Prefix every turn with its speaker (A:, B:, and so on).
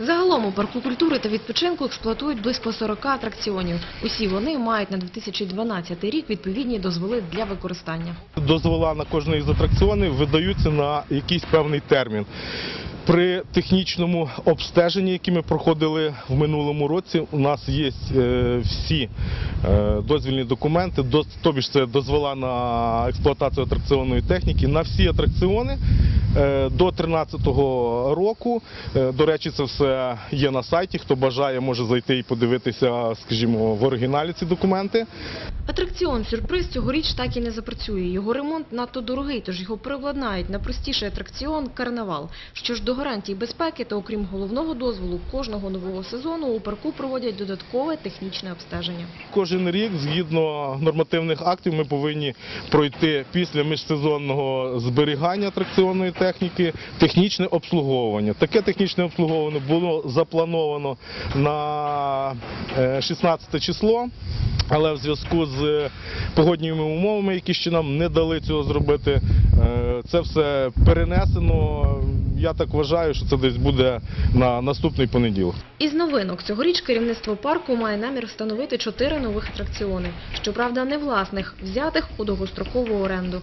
A: Загалом у парку культури та відпочинку експлуатують близько 40 атракціонів. Усі вони мають на 2012 рік відповідні дозволи для використання.
B: Дозвола на кожний із атракціонів видаються на якийсь певний термін. При технічному обстеженні, яке ми проходили в минулому році, у нас є е, всі е, дозвільні документи, до, тобі це дозвола на експлуатацію атракціонної техніки на всі атракціони до 2013 року. Е, до речі, це все є на сайті. Хто бажає, може зайти і подивитися, скажімо, в оригіналі ці документи.
A: Атракціон «Сюрприз» цьогоріч так і не запрацює. Його ремонт надто дорогий, тож його переобладнають на простіший атракціон «Карнавал». Що ж до гарантій безпеки, то окрім головного дозволу, кожного нового сезону у парку проводять додаткове технічне обстеження.
B: Кожен рік, згідно нормативних актів, ми повинні пройти після міжсезонного зберігання атракціонної техніки технічне обслуговування. Таке технічне обслуговування було заплановано на е, 16 число. Але в зв'язку з погодніми умовами, які ще нам не дали цього зробити, е, це все перенесено. Я так вважаю, що це десь буде на наступний понеділок.
A: Із новинок цьогоріч керівництво парку має намір встановити чотири нових атракціони. Щоправда, не власних, взятих у довгострокову оренду.